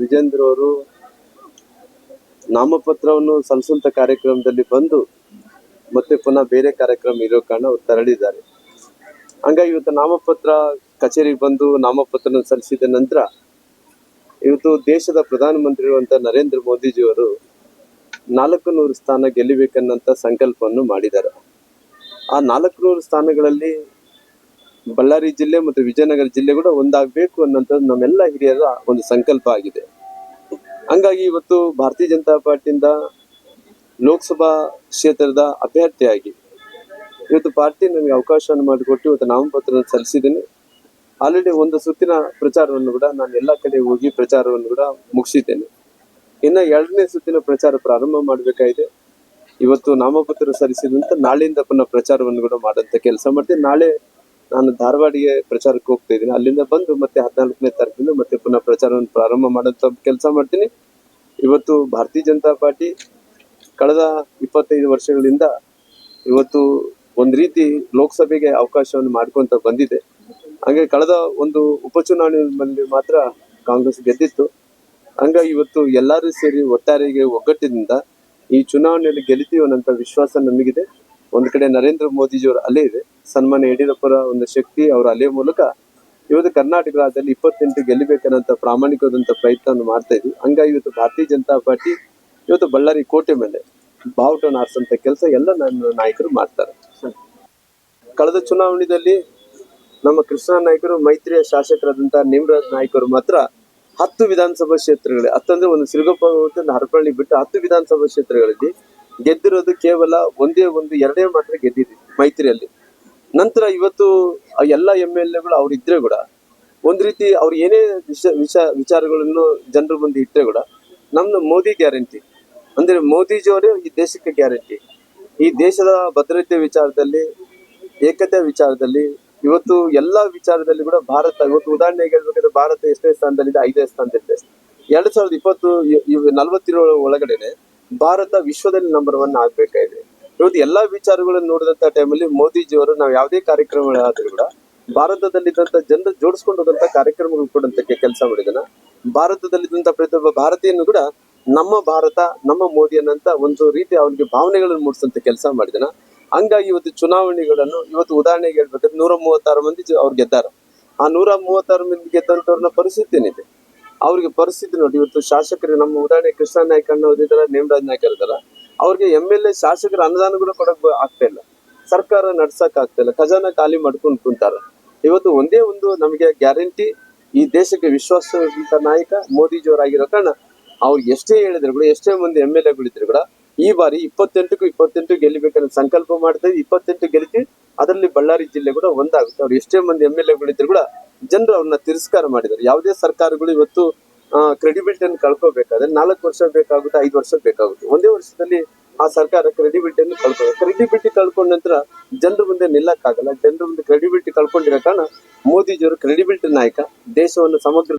ವಿಜೇಂದ್ರ ಅವರು ನಾಮಪತ್ರವನ್ನು ಸಲ್ಲಿಸುವಂತ ಕಾರ್ಯಕ್ರಮದಲ್ಲಿ ಬಂದು ಮತ್ತೆ ಪುನಃ ಬೇರೆ ಕಾರ್ಯಕ್ರಮ ಇರೋ ಕಾರಣ ಅವ್ರು ತೆರಳಿದ್ದಾರೆ. ಹಂಗಾಗಿ ಇವತ್ತು ನಾಮಪತ್ರ ಕಚೇರಿಗೆ ಬಂದು ನಾಮಪತ್ರ ಸಲ್ಲಿಸಿದ ನಂತರ ಇವತ್ತು ದೇಶದ ಪ್ರಧಾನಮಂತ್ರಿ ಇರುವಂತ ನರೇಂದ್ರ ಮೋದಿಜಿಯವರು ನಾಲ್ಕು ನೂರು ಸ್ಥಾನ ಗೆಲ್ಲಬೇಕನ್ನಂತ ಸಂಕಲ್ಪವನ್ನು ಮಾಡಿದ್ದಾರೆ. ಆ ನಾಲ್ಕು ನೂರು ಸ್ಥಾನಗಳಲ್ಲಿ ಬಳ್ಳಾರಿ ಜಿಲ್ಲೆ ಮತ್ತು ವಿಜಯನಗರ ಜಿಲ್ಲೆ ಕೂಡ ಒಂದಾಗಬೇಕು ಅನ್ನೋಂಥದ್ದು ನಮ್ಮೆಲ್ಲ ಹಿರಿಯರ ಒಂದು ಸಂಕಲ್ಪ ಆಗಿದೆ. ಹಂಗಾಗಿ ಇವತ್ತು ಭಾರತೀಯ ಜನತಾ ಪಾರ್ಟಿಯಿಂದ ಲೋಕಸಭಾ ಕ್ಷೇತ್ರದ ಅಭ್ಯರ್ಥಿಯಾಗಿ ಇವತ್ತು ಪಾರ್ಟಿ ನನಗೆ ಅವಕಾಶವನ್ನು ಮಾಡಿಕೊಟ್ಟು ಇವತ್ತು ನಾಮಪತ್ರ ಸಲ್ಲಿಸಿದ್ದೀನಿ. ಆಲ್ರೆಡಿ ಒಂದು ಸುತ್ತಿನ ಪ್ರಚಾರವನ್ನು ಕೂಡ ನಾನು ಎಲ್ಲ ಕಡೆ ಹೋಗಿ ಪ್ರಚಾರವನ್ನು ಕೂಡ ಮುಗಿಸಿದ್ದೇನೆ. ಇನ್ನು ಎರಡನೇ ಸುತ್ತಿನ ಪ್ರಚಾರ ಪ್ರಾರಂಭ ಮಾಡಬೇಕಾಗಿದೆ. ಇವತ್ತು ನಾಮಪತ್ರ ಸಲ್ಲಿಸಿದಂತ ನಾಳೆಯಿಂದ ಪುನಃ ಪ್ರಚಾರವನ್ನು ಕೂಡ ಮಾಡಂತ ಕೆಲಸ ಮಾಡ್ತೀನಿ. ನಾಳೆ ನಾನು ಧಾರವಾಡಿಗೆ ಪ್ರಚಾರಕ್ಕೆ ಹೋಗ್ತಾ ಇದ್ದೀನಿ. ಅಲ್ಲಿಂದ ಬಂದು ಮತ್ತೆ ಹದಿನಾಲ್ಕನೇ ತಾರೀಕಿಂದ ಮತ್ತೆ ಪುನಃ ಪ್ರಚಾರವನ್ನು ಪ್ರಾರಂಭ ಮಾಡೋಂಥ ಕೆಲಸ ಮಾಡ್ತೀನಿ. ಇವತ್ತು ಭಾರತೀಯ ಜನತಾ ಪಾರ್ಟಿ ಕಳೆದ ಇಪ್ಪತ್ತೈದು ವರ್ಷಗಳಿಂದ ಇವತ್ತು ಒಂದು ರೀತಿ ಲೋಕಸಭೆಗೆ ಅವಕಾಶವನ್ನು ಮಾಡ್ಕೊಂತ ಬಂದಿದೆ. ಹಂಗೆ ಕಳೆದ ಒಂದು ಉಪಚುನಾವಣೆಯಲ್ಲಿ ಮಾತ್ರ ಕಾಂಗ್ರೆಸ್ ಗೆದ್ದಿತ್ತು. ಹಂಗ ಇವತ್ತು ಎಲ್ಲರೂ ಸೇರಿ ಒಟ್ಟಾರೆಗೆ ಒಗ್ಗಟ್ಟಿನಿಂದ ಈ ಚುನಾವಣೆಯಲ್ಲಿ ಗೆಲ್ತೀವಿ ಅನ್ನೋಂಥ ವಿಶ್ವಾಸ ನಮಗಿದೆ. ಒಂದು ಕಡೆ ನರೇಂದ್ರ ಮೋದಿಜಿಯವರು ಅಲ್ಲೇ ಇದೆ. ಸನ್ಮಾನ್ಯ ಯಡಿಯೂರಪ್ಪರ ಒಂದು ಶಕ್ತಿ ಅವರ ಅಲೆ ಮೂಲಕ ಇವತ್ತು ಕರ್ನಾಟಕ ರಾಜ್ಯದಲ್ಲಿ ಇಪ್ಪತ್ತೆಂಟು ಗೆಲ್ಲಬೇಕನ್ನಂತ ಪ್ರಾಮಾಣಿಕವಾದಂಥ ಪ್ರಯತ್ನವನ್ನು ಮಾಡ್ತಾ ಇದ್ವಿ. ಹಂಗಾಗಿ ಇವತ್ತು ಭಾರತೀಯ ಜನತಾ ಪಾರ್ಟಿ ಇವತ್ತು ಬಳ್ಳಾರಿ ಕೋಟೆ ಮೇಲೆ ಬಾವುಟವನ್ನು ಆರಿಸಂತ ಕೆಲಸ ಎಲ್ಲ ನನ್ನ ನಾಯಕರು ಮಾಡ್ತಾರೆ. ಕಳೆದ ಚುನಾವಣೆಯಲ್ಲಿ ನಮ್ಮ ಕೃಷ್ಣ ನಾಯಕರು, ಮೈತ್ರಿಯ ಶಾಸಕರಾದಂಥ ನಿಮ್ರಾಜ್ ನಾಯಕರು ಮಾತ್ರ ಹತ್ತು ವಿಧಾನಸಭಾ ಕ್ಷೇತ್ರಗಳಲ್ಲಿ, ಹತ್ತಂದ್ರೆ ಒಂದು ಸಿರುಗಪ್ಪ ಹರಪಳ್ಳಿ ಬಿಟ್ಟು ಹತ್ತು ವಿಧಾನಸಭಾ ಕ್ಷೇತ್ರಗಳಲ್ಲಿ ಗೆದ್ದಿರೋದು ಕೇವಲ ಒಂದೇ ಒಂದು, ಎರಡೇ ಮಾತ್ರ ಗೆದ್ದಿದೆ ಮೈತ್ರಿಯಲ್ಲಿ. ನಂತರ ಇವತ್ತು ಎಲ್ಲ ಎಂ ಎಲ್ ಎಗಳು ಅವ್ರು ಇದ್ರೆ ಕೂಡ ಒಂದ್ ರೀತಿ ಅವ್ರು ಏನೇ ವಿಷ ವಿಷ, ವಿಚಾರಗಳನ್ನು ಜನರ ಮುಂದೆ ಇಟ್ಟರೆ ಕೂಡ ನಮ್ದು ಮೋದಿ ಗ್ಯಾರಂಟಿ. ಅಂದ್ರೆ ಮೋದಿಜಿಯವರೇ ಈ ದೇಶಕ್ಕೆ ಗ್ಯಾರಂಟಿ. ಈ ದೇಶದ ಭದ್ರತೆ ವಿಚಾರದಲ್ಲಿ, ಏಕತೆ ವಿಚಾರದಲ್ಲಿ ಇವತ್ತು ಎಲ್ಲಾ ವಿಚಾರದಲ್ಲಿ ಕೂಡ ಭಾರತ, ಇವತ್ತು ಉದಾಹರಣೆಗೆ ಹೇಳ್ಬೇಕಾದ್ರೆ ಭಾರತ ಎಷ್ಟನೇ ಸ್ಥಾನದಲ್ಲಿದೆ, ಐದನೇ ಸ್ಥಾನದಲ್ಲಿದೆ. ಎರಡ್ ಸಾವಿರದ ಇಪ್ಪತ್ತು ನಲವತ್ತಿರೋ ಒಳಗಡೆನೆ ಭಾರತ ವಿಶ್ವದಲ್ಲಿ ನಂಬರ್ ಒನ್ ಆಗ್ಬೇಕಾಗಿದೆ. ಇವತ್ತು ಎಲ್ಲಾ ವಿಚಾರಗಳನ್ನು ನೋಡಿದಂತ ಟೈಮಲ್ಲಿ ಮೋದಿಜಿಯವರು ನಾವು ಯಾವುದೇ ಕಾರ್ಯಕ್ರಮಗಳಾದ್ರೂ ಕೂಡ ಭಾರತದಲ್ಲಿದ್ದಂತ ಜನರು ಜೋಡಿಸ್ಕೊಂಡು ಹೋದಂತ ಕಾರ್ಯಕ್ರಮಗಳು ಕೊಡಂತಕ್ಕೆ ಕೆಲಸ ಮಾಡಿದನ. ಭಾರತದಲ್ಲಿದ್ದಂತ ಪ್ರತಿಯೊಬ್ಬ ಭಾರತೀಯನು ಕೂಡ ನಮ್ಮ ಭಾರತ, ನಮ್ಮ ಮೋದಿ ಅನ್ನಂತ ಒಂದು ರೀತಿ ಅವನಿಗೆ ಭಾವನೆಗಳನ್ನು ಮೂಡಿಸಂತ ಕೆಲಸ ಮಾಡಿದನ. ಹಂಗಾಗಿ ಇವತ್ತು ಚುನಾವಣೆಗಳನ್ನು, ಇವತ್ತು ಉದಾಹರಣೆಗೆ ಹೇಳ್ಬೇಕಾದ್ರೆ ನೂರ ಮೂವತ್ತಾರು ಮಂದಿ ಅವ್ರು ಗೆದ್ದಾರ. ಆ ನೂರ ಮೂವತ್ತಾರು ಮಂದಿ ಗೆದ್ದಂತವ್ರನ್ನ ಪರಿಸ್ಥಿತಿ ಏನಿದೆ? ಅವ್ರಿಗೆ ಪರಿಸ್ಥಿತಿ ನೋಡಿ, ಇವತ್ತು ಶಾಸಕರು ನಮ್ಮ ಉದಾಹರಣೆ ಕೃಷ್ಣ ನಾಯ್ಕ ಅನ್ನೋದಿದಾರ ನೇಮರಾಜ್ ನಾಯ್ಕ ಇರ್ತಾರ. ಅವ್ರಿಗೆ ಎಂ ಎಲ್ ಎ ಶಾಸಕರ ಅನುದಾನ ಕೂಡ ಕೊಡಕ್ ಆಗ್ತಾ ಇಲ್ಲ. ಸರ್ಕಾರ ನಡ್ಸಕ್ ಆಗ್ತಾ ಇಲ್ಲ. ಖಜಾನ ಖಾಲಿ ಮಾಡ್ಕೊಂಡು ಕುಂತಾರ. ಇವತ್ತು ಒಂದೇ ಒಂದು ನಮಗೆ ಗ್ಯಾರಂಟಿ ಈ ದೇಶಕ್ಕೆ ವಿಶ್ವಾಸವಂತ ನಾಯಕ ಮೋದಿಜಿಯವರಾಗಿರೋ ಕಾರಣ ಅವ್ರು ಎಷ್ಟೇ ಹೇಳಿದ್ರು ಕೂಡ, ಎಷ್ಟೇ ಮಂದಿ ಎಂ ಎಲ್ ಎಗಳಿದ್ರು ಕೂಡ, ಈ ಬಾರಿ ಇಪ್ಪತ್ತೆಂಟಕ್ಕೂ ಇಪ್ಪತ್ತೆಂಟು ಗೆಲ್ಲಬೇಕನ್ನ ಸಂಕಲ್ಪ ಮಾಡ್ತೀವಿ. ಇಪ್ಪತ್ತೆಂಟು ಗೆಲ್ತಿ ಅದರಲ್ಲಿ ಬಳ್ಳಾರಿ ಜಿಲ್ಲೆ ಕೂಡ ಒಂದಾಗುತ್ತೆ. ಅವ್ರು ಎಷ್ಟೇ ಮಂದಿ ಎಂ ಎಲ್ ಎಗಳಿದ್ರು ಕೂಡ ಜನರು ಅವ್ರನ್ನ ತಿರಸ್ಕಾರ ಮಾಡಿದ್ದಾರೆ. ಯಾವುದೇ ಸರ್ಕಾರಗಳು ಇವತ್ತು ಕ್ರೆಡಿಬಿಲಿಟಿಯನ್ನು ಕಳ್ಕೋಬೇಕಾದ್ರೆ ನಾಲ್ಕು ವರ್ಷ ಬೇಕಾಗುತ್ತೆ, ಐದು ವರ್ಷ ಬೇಕಾಗುತ್ತೆ. ಒಂದೇ ವರ್ಷದಲ್ಲಿ ಆ ಸರ್ಕಾರ ಕ್ರೆಡಿಬಿಲಿಟಿಯನ್ನು ಕಳ್ಕೋಬೇಕು. ಕ್ರೆಡಿಬಿಲಿಟಿ ಕಳ್ಕೊಂಡ ನಂತರ ಜನರ ಮುಂದೆ ನಿಲ್ಲಕ್ಕಾಗಲ್ಲ. ಜನರ ಮುಂದೆ ಕ್ರೆಡಿಬಿಲಿಟಿ ಕಳ್ಕೊಂಡಿರೋ ಕಾರಣ ಮೋದಿಜಿಯವರು ಕ್ರೆಡಿಬಿಲಿಟಿ ನಾಯಕ, ದೇಶವನ್ನು ಸಮಗ್ರ